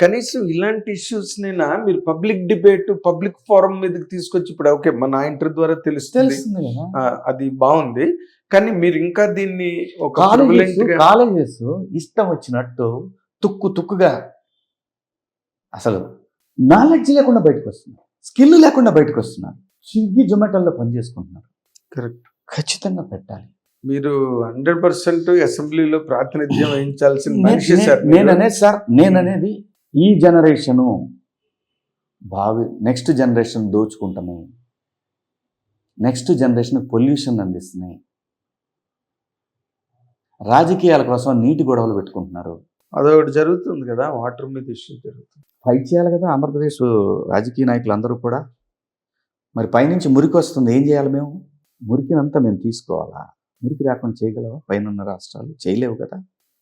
కనీసం ఇలాంటి ఇష్యూస్ నేనా మీరు పబ్లిక్ డిబేట్ పబ్లిక్ ఫోరం మీదకి తీసుకొచ్చి ఇప్పుడు ఓకే మన ఇంటర్ ద్వారా తెలుస్తుంది. అది బాగుంది. కానీ మీరు ఇంకా దీన్ని ఒక కాలేజెస్ ఇష్టం వచ్చినట్టు తుక్కు తుక్కుగా అసలు నాలెడ్జ్ లేకుండా బయటకు వస్తున్నారు స్కిల్ లేకుండా బయటకు వస్తున్నారు స్విగ్గీ జొమాటోలో పని చేసుకుంటున్నారు Correct. ఖచ్చితంగా పెట్టాలి. మీరు హండ్రెడ్ పర్సెంట్ అసెంబ్లీలో ప్రాతినిధ్యం వహించాల్సిన నే- మనిషి నే- సార్ మీరు. నేననేది సార్ నేననేది ఈ జనరేషను భావి నెక్స్ట్ జనరేషన్ దోచుకుంటున్నాయి. నెక్స్ట్ జనరేషన్ పొల్యూషన్ అందిస్తున్నాయి. రాజకీయాల కోసం నీటి గొడవలు పెట్టుకుంటున్నారు. అదొకటి జరుగుతుంది కదా వాటర్ మీద ఇష్యూ జరుగుతుంది. ఫైట్ చేయాలి కదా ఆంధ్రప్రదేశ్ రాజకీయ నాయకులు అందరూ కూడా. మరి పైనుంచి మురికి వస్తుంది ఏం చేయాలి మేము? మురికినంతా మేము తీసుకోవాలా? మురికి రాకుండా చేయగలవా? పైన రాష్ట్రాలు చేయలేవు కదా.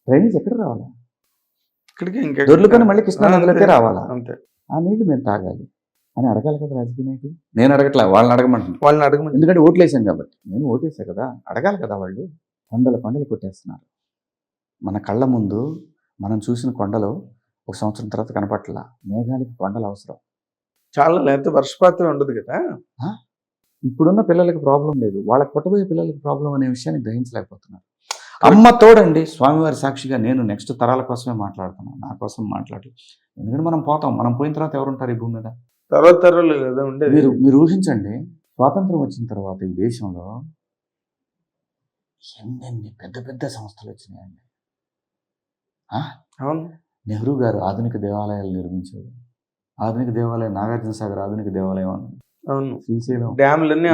డ్రైనేజ్ ఎక్కడ రావాలా? ఇక్కడికి ఇంకా దొర్లుకొని మళ్ళీ కృష్ణా నదిలోకే అంతే. రావాలా? అంతే. ఆ నీళ్ళు మేము తాగాలి. అని అడగాలి కదా రాజకీయ నాయకులు? నేను అడగట్లా వాళ్ళని అడగమంటున్నాను వాళ్ళని అడగమని ఎందుకంటే ఓట్లేసాం కాబట్టి. నేను ఓటేసా కదా? అడగాలి కదా వాళ్ళు? కొండలు కొండలు కొట్టేస్తున్నారు. మన కళ్ళ ముందు మనం చూసిన కొండలు ఒక సంవత్సరం తర్వాత కనపట్ల మేఘాలకి కొండలు అవసరం. చాలా లేకపోతే వర్షపాతం ఉండదు కదా? ఇప్పుడున్న పిల్లలకి ప్రాబ్లం లేదు. వాళ్ళకి పుట్టబోయే పిల్లలకి ప్రాబ్లం అనే విషయాన్ని గ్రహించలేకపోతున్నారు. అమ్మ తోడండి. స్వామివారి సాక్షిగా నేను నెక్స్ట్ తరాల కోసమే మాట్లాడుతున్నాను. నా కోసం మాట్లాడి. ఎందుకంటే మనం పోతాం. మనం పోయిన తర్వాత ఎవరుంటారు ఈ భూమి మీద? తర్వాత తరాలు కదా ఉండేది. మీరు మీరు ఊహించండి. స్వాతంత్రం వచ్చిన తర్వాత ఈ దేశంలో ఎన్నెన్ని పెద్ద పెద్ద సంస్థలు వచ్చినాయండి? అవును. నెహ్రూ గారు ఆధునిక దేవాలయాలు నిర్మించారు. ఆధునిక దేవాలయం నాగార్జున సాగర్ ఆధునిక దేవాలయం అన్నది అవును. శ్రీశైలం. డ్యాములన్నీ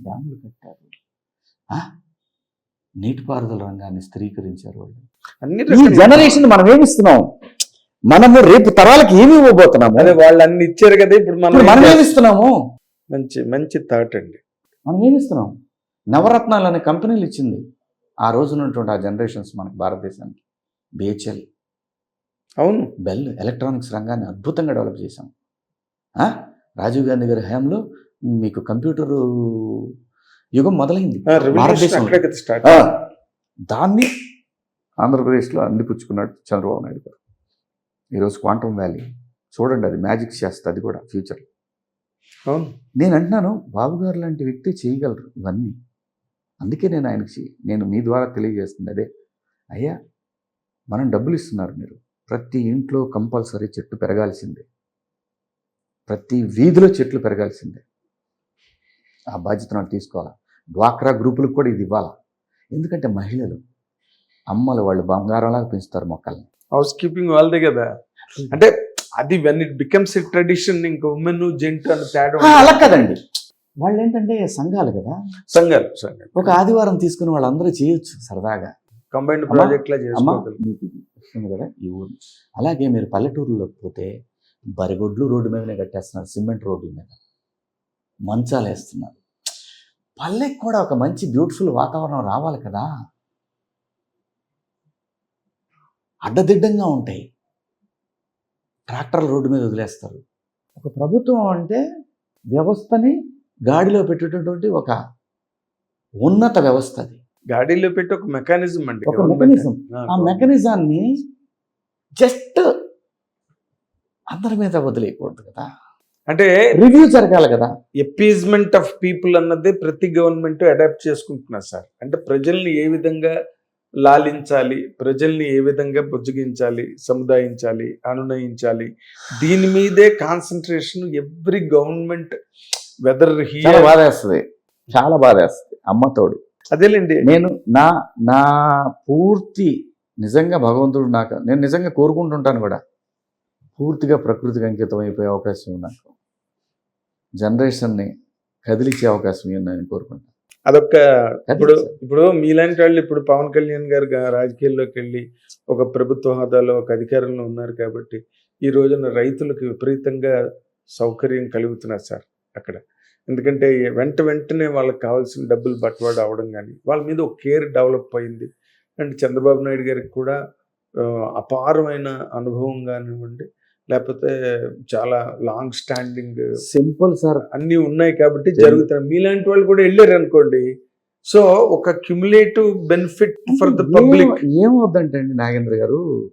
డ్యాములు. కట్టారు? నీటిపారుదల రంగాన్ని స్థిరీకరించారు వాళ్ళు. ఈ జనరేషన్ మనం ఏమిస్తున్నాం? మనము రేపు తరాలకి ఏమి ఇవ్వబోతున్నాము? అదే వాళ్ళు అన్ని ఇచ్చారు కదా ఇప్పుడు మనం మనం ఏం చేస్తాం? ఏమిస్తున్నాము? మంచి మంచి థాట్ అండి. మనం ఏమిస్తున్నాం? నవరత్నాలు అనే కంపెనీలు ఇచ్చింది. ఆ రోజు ఉన్నటువంటి ఆ జనరేషన్స్ మనకు భారతదేశానికి. బిహెచ్ఎల్ అవును. బెల్ ఎలక్ట్రానిక్స్ రంగాన్ని అద్భుతంగా డెవలప్ చేశాం? రాజీవ్ గాంధీ గారి హయాంలో మీకు కంప్యూటర్ యుగం మొదలైంది. దాన్ని ఆంధ్రప్రదేశ్లో అందిపుచ్చుకున్నాడు చంద్రబాబు నాయుడు గారు. ఈరోజు క్వాంటమ్ వ్యాలీ. చూడండి అది మ్యాజిక్ చేస్తుంది అది కూడా ఫ్యూచర్ అవును. నేను అంటున్నాను బాబు గారు లాంటి వ్యక్తి చేయగలరు ఇవన్నీ. అందుకే నేను ఆయనకి నేను మీ ద్వారా తెలియజేస్తుంది అదే. అయ్యా మనం డబ్బులు ఇస్తున్నారు మీరు. ప్రతి ఇంట్లో కంపల్సరీ చెట్టు పెరగాల్సిందే. ప్రతి వీధిలో చెట్లు పెరగాల్సిందే. ఆ బాధ్యత నాకు తీసుకోవాలా? డ్వాక్రా గ్రూపులకు కూడా ఇది ఇవ్వాలా? ఎందుకంటే మహిళలు అమ్మలు వాళ్ళు బంగారంలాగా పెంచుతారు మొక్కల్ని. హౌస్ కీపింగ్ వాళ్ళదే కదా. అంటే అది when it becomes a tradition ఇంకా ఉమెన్ జెంట్ అని తేడా అలా కదండి. వాళ్ళు ఏంటంటే సంఘాలు కదా. సంఘాలు సంఘాలు. ఒక ఆదివారం తీసుకుని వాళ్ళందరూ చేయొచ్చు సరదాగా. కంబైన్డ్ ప్రాజెక్ట్ లా చేసుకోగలరు కదా ఈ ఊరు. అలాగే మీరు పల్లెటూరులోకి పోతే బరిగొడ్లు రోడ్డు మీదనే కట్టేస్తున్నారు సిమెంట్ రోడ్ల మీద. మంచాలు వేస్తున్నారు పల్లెకి కూడా ఒక మంచి బ్యూటిఫుల్ వాతావరణం రావాలి కదా? అడ్డదిడ్డంగా ఉంటాయి. ట్రాక్టర్లు రోడ్డు మీద వదిలేస్తారు. ఒక ప్రభుత్వం అంటే వ్యవస్థని గాడిలో పెట్టేటటువంటి ఒక ఉన్నత వ్యవస్థ అది. గాడీలో పెట్టి ఒక మెకానిజం అండి. ఒక. మెకానిజం. ఆ మెకానిజాన్ని జస్ట్ అందరి మీద వదిలేయకూడదు కదా? అంటే రివ్యూ జరగాలి కదా. ఎపీజ్మెంట్ ఆఫ్ పీపుల్ అన్నదే ప్రతి గవర్నమెంట్ అడాప్ట్ చేసుకుంటున్నారు సార్. అంటే ప్రజల్ని ఏ విధంగా లాలించాలి ప్రజల్ని ఏ విధంగా బుజ్జగించాలి సముదాయించాలి అనునయించాలి దీని మీదే కాన్సన్ట్రేషన్ ఎవ్రీ గవర్నమెంట్ వెదర్ చాలా హియర్ బాధ వేస్తుంది చాలా బాధ వేస్తుంది అమ్మతోడు అదేలేండి. నేను నా నా పూర్తి నిజంగా భగవంతుడు నాకు నేను నిజంగా కోరుకుంటుంటాను కూడా. పూర్తిగా ప్రకృతికి అంకితం అయిపోయే అవకాశం నాకు. జనరేషన్ని కదిలించే అవకాశం ఉంది నేను కోరుకుంటాను అదొక ఇప్పుడు. ఇప్పుడు మీలాంటి వాళ్ళు ఇప్పుడు పవన్ కళ్యాణ్ గారు రాజకీయాల్లోకి వెళ్ళి ఒక ప్రభుత్వ హోదాలో ఒక అధికారంలో ఉన్నారు కాబట్టి ఈ రోజున రైతులకు విపరీతంగా సౌకర్యం కలుగుతున్నారు సార్ అక్కడ. ఎందుకంటే వెంట వెంటనే వాళ్ళకి కావాల్సిన డబ్బులు బట్వాడు అవడం కానీ వాళ్ళ మీద ఒక కేర్ డెవలప్ అయింది. అండ్ చంద్రబాబు నాయుడు గారికి కూడా అపారమైన అనుభవం కానివ్వండి లేకపోతే చాలా లాంగ్ స్టాండింగ్ సింపుల్ సార్ అన్నీ ఉన్నాయి కాబట్టి జరుగుతాయి. మీలాంటి వాళ్ళు కూడా వెళ్ళారు అనుకోండి. సో ఒక cumulative benefit for the public ఏమవుద్దంటే అండి నాగేంద్ర గారు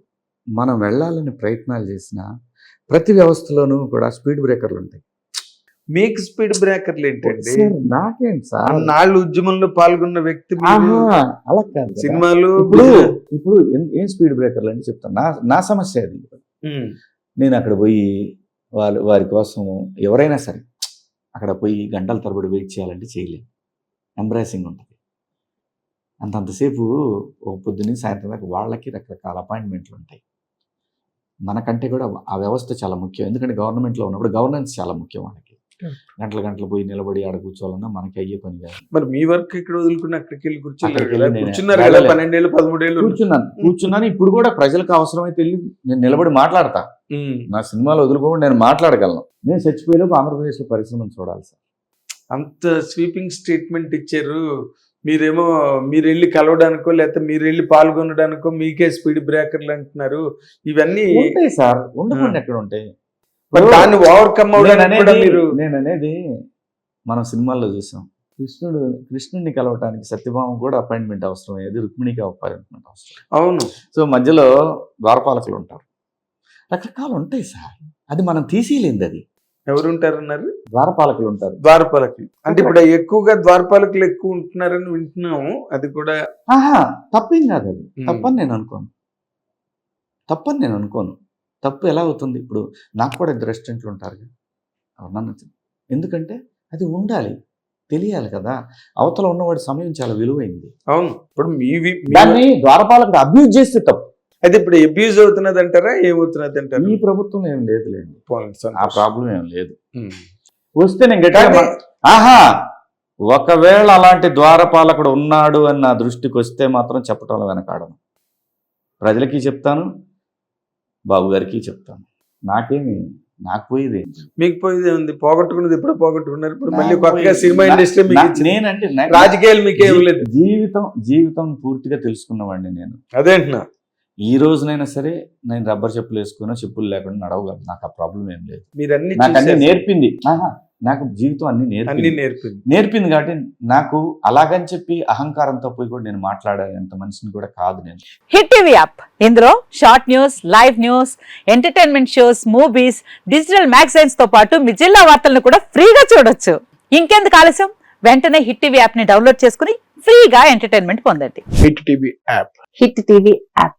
మనం వెళ్ళాలని ప్రయత్నాలు చేసినా ప్రతి వ్యవస్థలోనూ కూడా స్పీడ్ బ్రేకర్లు ఉంటాయి. మీకు స్పీడ్ బ్రేకర్లు ఏంటండి? సార్, నాకేంటి సార్? నాళ్ళు ఉద్యమంలో పాల్గొన్న వ్యక్తి అలా కాదు. సినిమాలు ఇప్పుడు ఇప్పుడు ఏం- స్పీడ్ బ్రేకర్లు అని చెప్తాను. నా నా సమస్య అది. నేను అక్కడ పోయి వాళ్ళు వారి కోసం ఎవరైనా సరే అక్కడ పోయి గంటల తరబడి వెయిట్ చేయాలంటే చేయలేము. ఎంబ్రాసింగ్ ఉంటుంది. అంతంతసేపు ఒక పొద్దున్న సాయంత్రం దాకా వాళ్ళకి రకరకాల అపాయింట్మెంట్లు ఉంటాయి. మనకంటే కూడా ఆ వ్యవస్థ చాలా ముఖ్యం. ఎందుకంటే గవర్నమెంట్లో ఉన్నప్పుడు గవర్నెన్స్ చాలా ముఖ్యం వాళ్ళకి. Hmm. గంటల గంటలు పోయి నిలబడి ఆడ కూర్చోవాలన్నా మనకి అయ్యే పని కాదు. మరి మీ వర్క్ ఇక్కడ వదులుకుని అక్కడికి వెళ్ళి కూర్చున్నారు. పన్నెండేళ్ళు పదమూడేళ్ళు కూర్చున్నాను. కూర్చున్నాను. ఇప్పుడు కూడా ప్రజలకు అవసరమైతే వెళ్ళి నేను నిలబడి మాట్లాడతా. నా సినిమాలు వదులుకోకుండా నేను మాట్లాడగలను. నేను చచ్చిపోయేలోపు ఆంధ్రప్రదేశ్లో పరిశ్రమను చూడాలి సార్. అంత స్వీపింగ్ స్టేట్మెంట్ ఇచ్చారు. మీరేమో మీరు వెళ్ళి కలవడానికో లేకపోతే మీరు వెళ్ళి పాల్గొనడానికో మీకే స్పీడ్ బ్రేకర్లు అంటున్నారు. ఇవన్నీ ఉంటాయి సార్. ఉండకుండా ఎక్కడ ఉంటాయి? దాన్ని ఓవర్కమ్ అవడానికి నేను అనేది మనం సినిమాల్లో చూసాం. కృష్ణుడు కృష్ణుడిని కలవటానికి సత్యభామ కూడా అపాయింట్మెంట్ అవసరం. అయ్యేది రుక్మిణికి అపాయింట్మెంట్ అవసరం. అవును. సో మధ్యలో ద్వారపాలకులు ఉంటారు. రకరకాలు ఉంటాయి సార్. అది మనం తీసేయలేంది అది. ఎవరుంటారన్నారు? ద్వారపాలకులు ఉంటారు. ద్వారపాలకులు. అంటే ఇప్పుడు ఎక్కువగా ద్వారపాలకులు ఎక్కువ ఉంటున్నారని వింటున్నాము. అది కూడా ఆహా తప్పేం కాదు అది. తప్పని నేను అనుకోను. తప్పని నేను అనుకోను. తప్పు ఎలా అవుతుంది? ఇప్పుడు నాకు కూడా ఇద్దరు రెస్టారెంట్లు ఉంటారు చెప్పు. ఎందుకంటే అది ఉండాలి. తెలియాలి కదా. అవతల ఉన్నవాడి సమయం చాలా విలువైంది. అవును. ఇప్పుడు మీ- దాన్ని ద్వారపాలకుడు అబ్యూజ్ చేస్తే తప్పు. అయితే ఇప్పుడు అబ్యూజ్ అవుతున్నది అంటారా ఏమవుతున్నది అంటారు ఈ ప్రభుత్వం ఏం లేదులేండి ఆ. ప్రాబ్లం ఏం లేదు. వస్తే నేను గట్టిగా మా- ఆహా ఒకవేళ అలాంటి ద్వారపాలకుడు ఉన్నాడు అని నా దృష్టికి వస్తే మాత్రం చెప్పటంలో వెనకాడను ప్రజలకి చెప్తాను బాబు గారికి చెప్తాను నాకేమి నాకు పోయేది. మీకు పోయేది ఉంది పోగొట్టుకున్నది ఇప్పుడు పోగొట్టుకున్నారు ఇప్పుడు మళ్ళీ కొత్తగా సినిమా ఇండస్ట్రీ మీకు. నేనంటే రాజకీయాలు మీకేం జీవితం జీవితం పూర్తిగా తెలుసుకున్నవాడిని నేను అదేంటున్నా ఈ రోజునైనా సరే నేను రబ్బర్ చెప్పులు వేసుకున్నా చెప్పులు లేకుండా నడవగలను. నాకు ఆ ప్రాబ్లం ఏం లేదు. మీరు అన్ని నాకు అన్ని నేర్పింది. నాకు జీవితం అన్ని అన్ని నేర్పింది. నేర్పింది నేర్పింది కాబట్టి నాకు అలాగని చెప్పి అహంకారంతో పోయి కూడా నేను మాట్లాడేంత మనిషిని కూడా కాదు నేను. Hit TV app. ఇందులో short news live news entertainment shows movies digital మ్యాగజైన్స్తో పాటు మీ జిల్లా వార్తలను కూడా ఫ్రీగా చూడొచ్చు. ఇంకెందుకు ఆలస్యం? వెంటనే హిట్ టీవీ యాప్ని డౌన్లోడ్ చేసుకుని ఫ్రీగా ఎంటర్టైన్మెంట్ పొందండి. Hit TV app. Hit TV app.